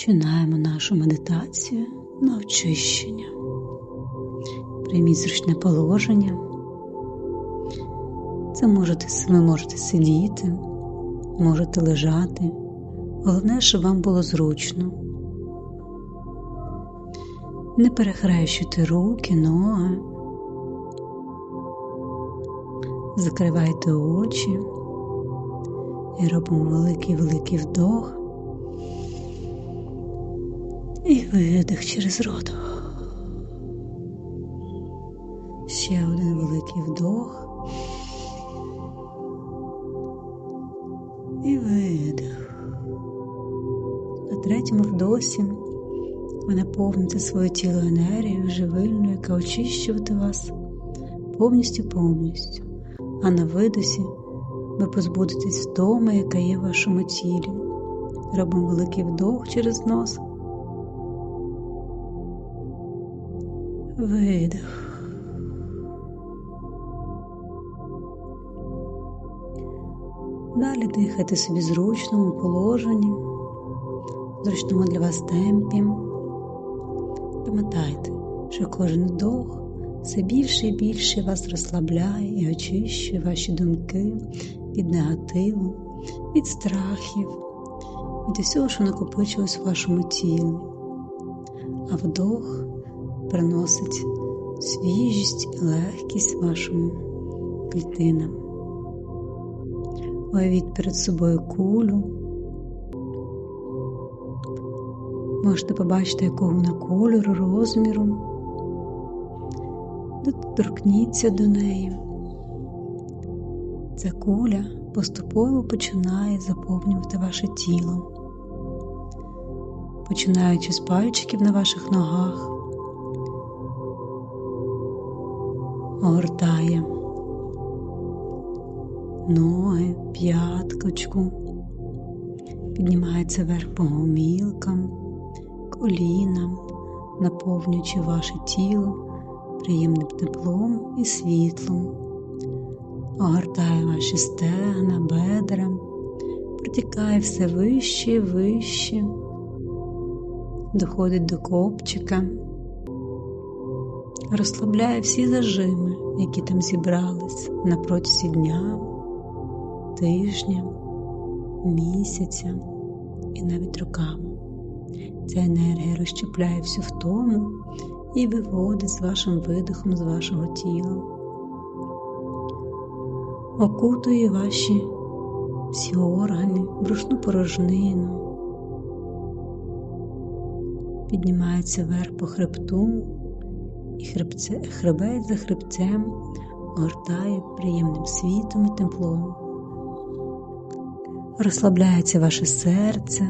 Починаємо нашу медитацію на очищення. Прийміть зручне положення. Це можете, ви можете сидіти, можете лежати. Головне, щоб вам було зручно. Не перехрещуйте руки, ноги, закривайте очі і робимо великий-великий вдох і видих через рот. Ще один великий вдох і видих. На третьому вдосі ви наповните своє тіло енергією живильною, яка очищувати вас повністю повністю, а на видосі ви позбудетесь втоми, яка є в вашому тілі. Робимо великий вдох через нос. Видих. Далі дихайте собі зручному положенні, зручному для вас темпі. Пам'ятайте, що кожен вдох все більше і більше вас розслабляє і очищує ваші думки від негативу, від страхів, від усього, що накопичилось в вашому тілі. А вдох приносить свіжість і легкість вашим клітинам. Уявіть перед собою кулю. Можете побачити, якого вона кольору, розміру. Доторкніться до неї. Ця куля поступово починає заповнювати ваше тіло, починаючи з пальчиків на ваших ногах, огортає ноги, п'яткочку, піднімається вверх по гомілкам, колінам, наповнюючи ваше тіло приємним теплом і світлом, огортає ваші стегна, бедра, протікає все вище і вище, доходить до копчика, розслабляє всі зажими, які там зібрались на протязі дня тижня, місяця і навіть роками. Ця енергія розщепляє всю втому і виводить з вашим видихом з вашого тіла, окутує ваші всі органи, брушну порожнину, піднімається вверх по хребту і хребце, хребець за хребцем огортає приємним світом і теплом розслабляється ваше серце,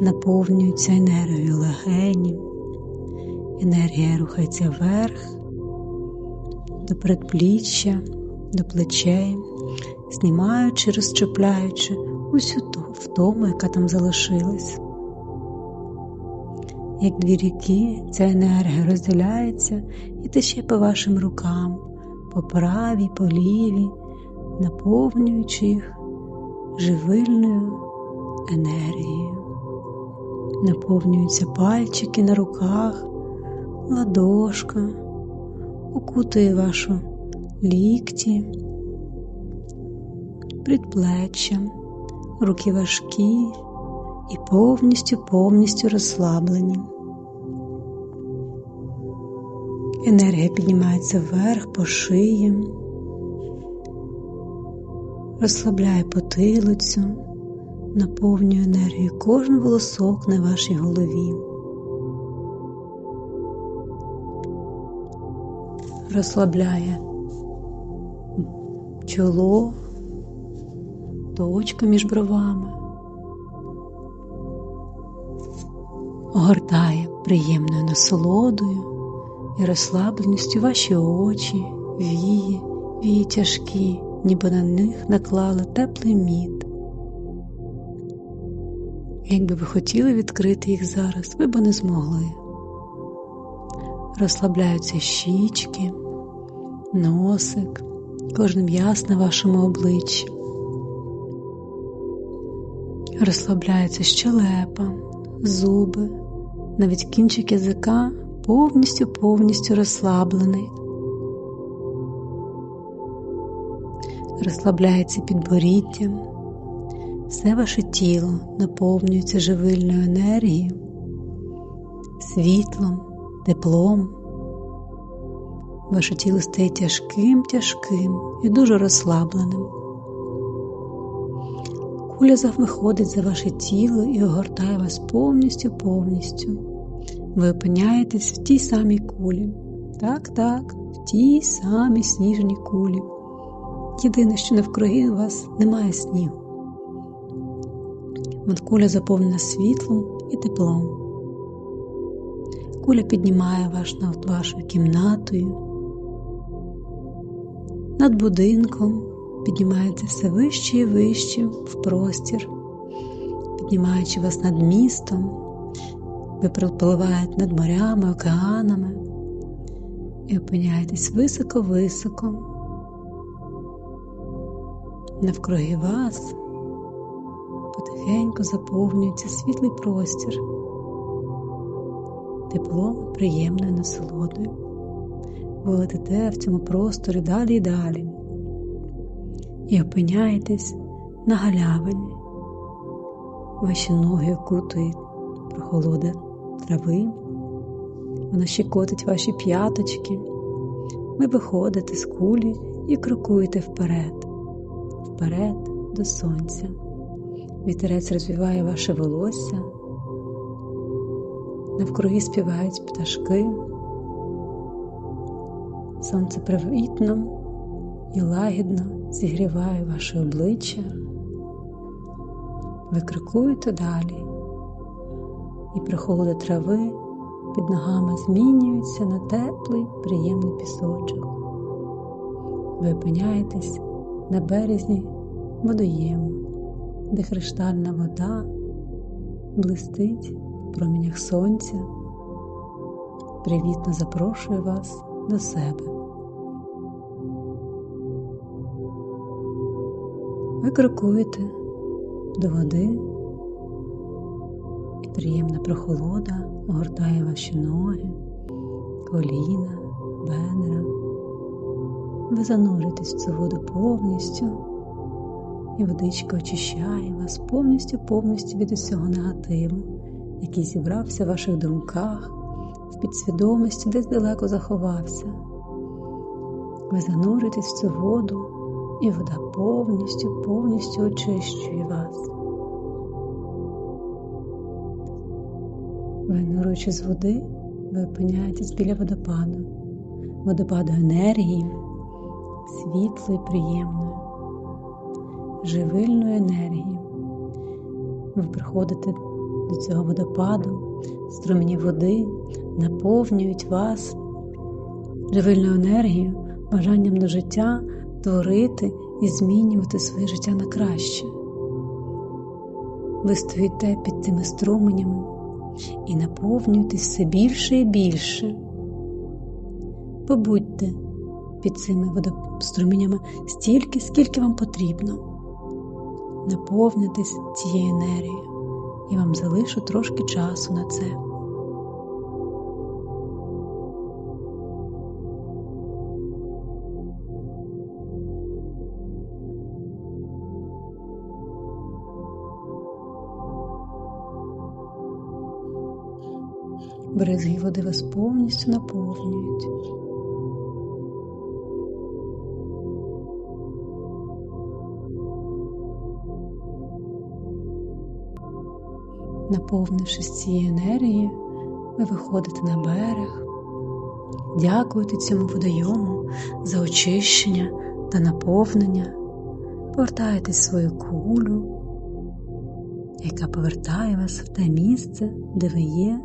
наповнюється енергією легенів, енергія рухається вверх, до передпліччя, до плечей, знімаючи, розчепляючи усю ту втому, яка там залишилась. Як дві ріки, ця енергія розділяється і тече по вашим рукам, по правій, по лівій, наповнюючи їх живильною енергією. Наповнюються пальчики на руках, ладошка, окутує вашу лікті, предплеччя, руки важкі і повністю повністю розслаблені. Енергія піднімається вверх по шиї розслабляє потилицю, наповнює енергію кожен волосок на вашій голові. Розслабляє чоло, точка між бровами, огортає приємною насолодою і розслабленістю ваші очі, вії, вії тяжкі ніби на них наклали теплий мід. Якби ви хотіли відкрити їх зараз, ви б не змогли. Розслабляються щічки, носик, кожен м'яс на вашому обличчі. Розслабляється щелепа, зуби, навіть кінчик язика повністю повністю розслаблений. Розслабляється підборіддя, все ваше тіло наповнюється живильною енергією, світлом, теплом. Ваше тіло стає тяжким, тяжким і дуже розслабленим. Куля виходить за ваше тіло і огортає вас повністю повністю. Ви опиняєтесь в тій самій кулі. Так, так, в тій самій сніжній кулі. Єдине, що навкруги вас немає снігу. Куля заповнена світлом і теплом. Куля піднімає вас над вашою кімнатою, над будинком, піднімається все вище і вище в простір, піднімаючи вас над містом, ви пропливаєте над морями, океанами і опиняєтесь високо-високо. Навкруги вас потихеньку заповнюється світлий простір, теплом, приємною насолодою. Ви летите в цьому просторі далі і далі і опиняєтесь на галявині. Ваші ноги окутують прохолода трави, вона щекотить ваші п'яточки. Ви виходите з кулі і крокуєте вперед, вперед до сонця. Вітерець розвиває ваше волосся, навкруги співають пташки. Сонце привітно і лагідно зігріває ваше обличчя. Ви крокуєте далі, і прохолода трави під ногами змінюється на теплий, приємний пісочок. Ви опиняєтесь на березі водоєму, де криштальна вода блистить в промінях сонця, привітно запрошує вас до себе. Ви крокуєте до води, і приємна прохолода огортає ваші ноги, коліна, бедра. Ви зануритесь в цю воду повністю, і водичка очищає вас повністю-повністю від усього негативу, який зібрався в ваших думках, в підсвідомості десь далеко заховався. Ви зануритесь в цю воду і вода повністю, повністю очищує вас. Винуруючи з води, ви опиняєтесь біля водопаду, водопаду енергії, світлої, приємної, живильної енергії. Ви приходите до цього водопаду, струмені води наповнюють вас живильною енергією, бажанням до життя творити і змінювати своє життя на краще. Ви стоїте під цими струменями і наповнюєтесь все більше і більше. Побудьте під цими водоструменями стільки, скільки вам потрібно. Наповнитесь цією енергією, і вам залишу трошки часу на це. Бризги води вас повністю наповнюють. Наповнившись цією енергією, ви виходите на берег, дякуєте цьому водойому за очищення та наповнення, повертаєтесь в свою кулю, яка повертає вас в те місце, де ви є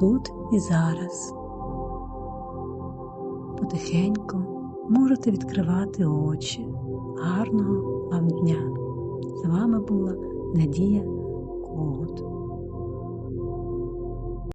тут і зараз. Потихеньку можете відкривати очі. Гарного вам дня! З вами була Надія Когут.